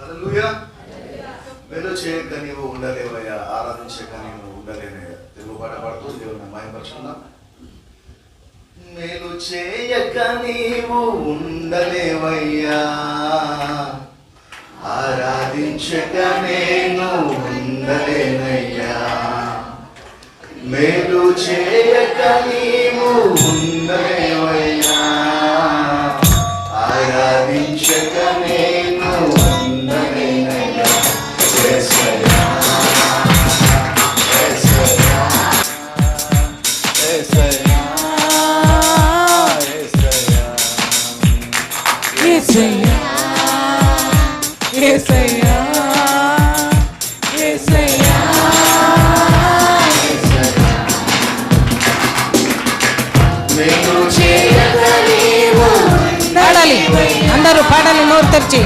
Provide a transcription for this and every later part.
హల్లెలూయా. వెలు చేయక నీవు ఉండలేవయ్యా ఆరాధించక నీవు ఉండలేనయ్యా తెలుగు పాట పాడుతూ దేవుని మాయపరుచుకుందాం. మేలు చేయక నీవు ఉండలేవయ్యా ఆరాధించక నేను ఉండలేనయ్యా. మేలు చేయక నీవు ఉండలే ఏసయ్యా ఏసయ్యా ఏసయ్యా చేయక నీవు పాడాలి. అందరూ పాడాలి నోరు తెరిచి.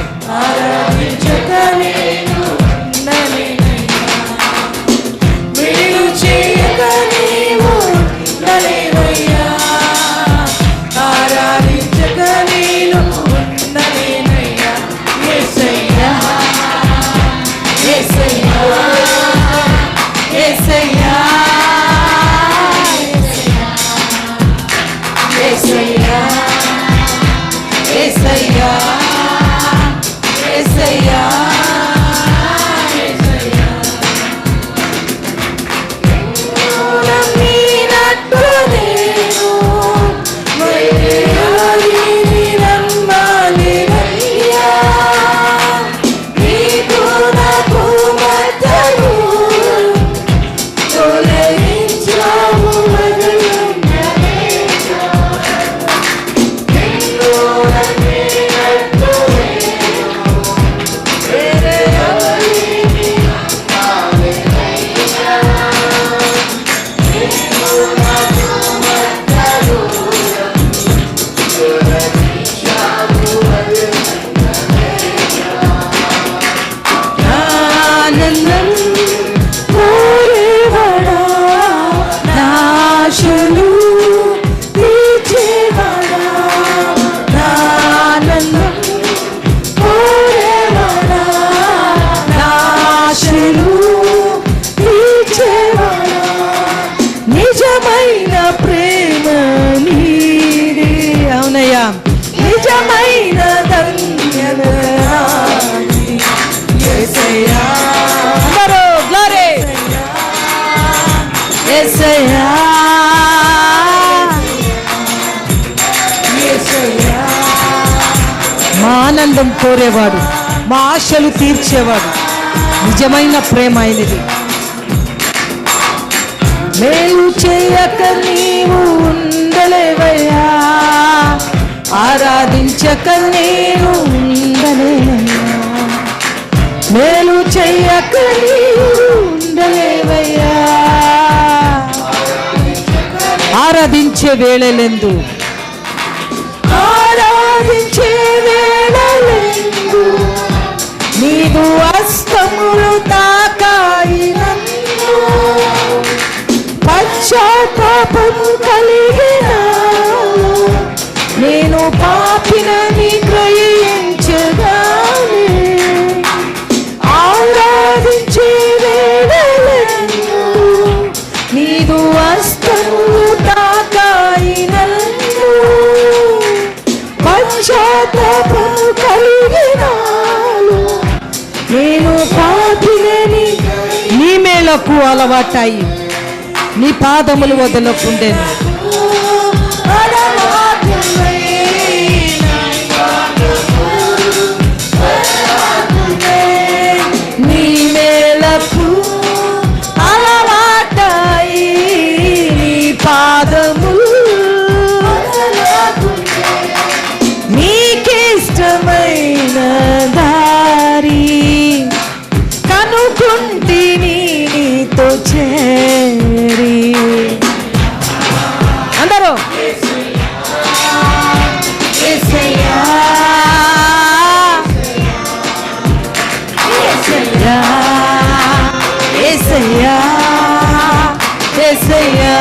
నిజమైన ప్రేమ నీది అవునయ్యా నిజమైన అందరూ glory. యేసయ్యా. మా ఆనందం కోరేవాడు మా ఆశలు తీర్చేవాడు నిజమైన ప్రేమ అయినది మేలు చేయక నీవు ఉండలేవయ్యా. ఆరాధించక నేను ఉండలేనయ్యా మేలు చెయ్యక నీవు ఉండలేవయ్యా. ఆరాధించే వేళలెందు నీదు అస్తములు తాకాయి కలిగినాను నేను పాపినని నీ మేలకు అలవాటాయి నీ పాదములు వదలకుండేను. కనుకుంటిని నీతో చేరి అందరూ యేసయ్యా. యేసయ్యా.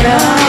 ఏసయ్యా ఏసయ్యా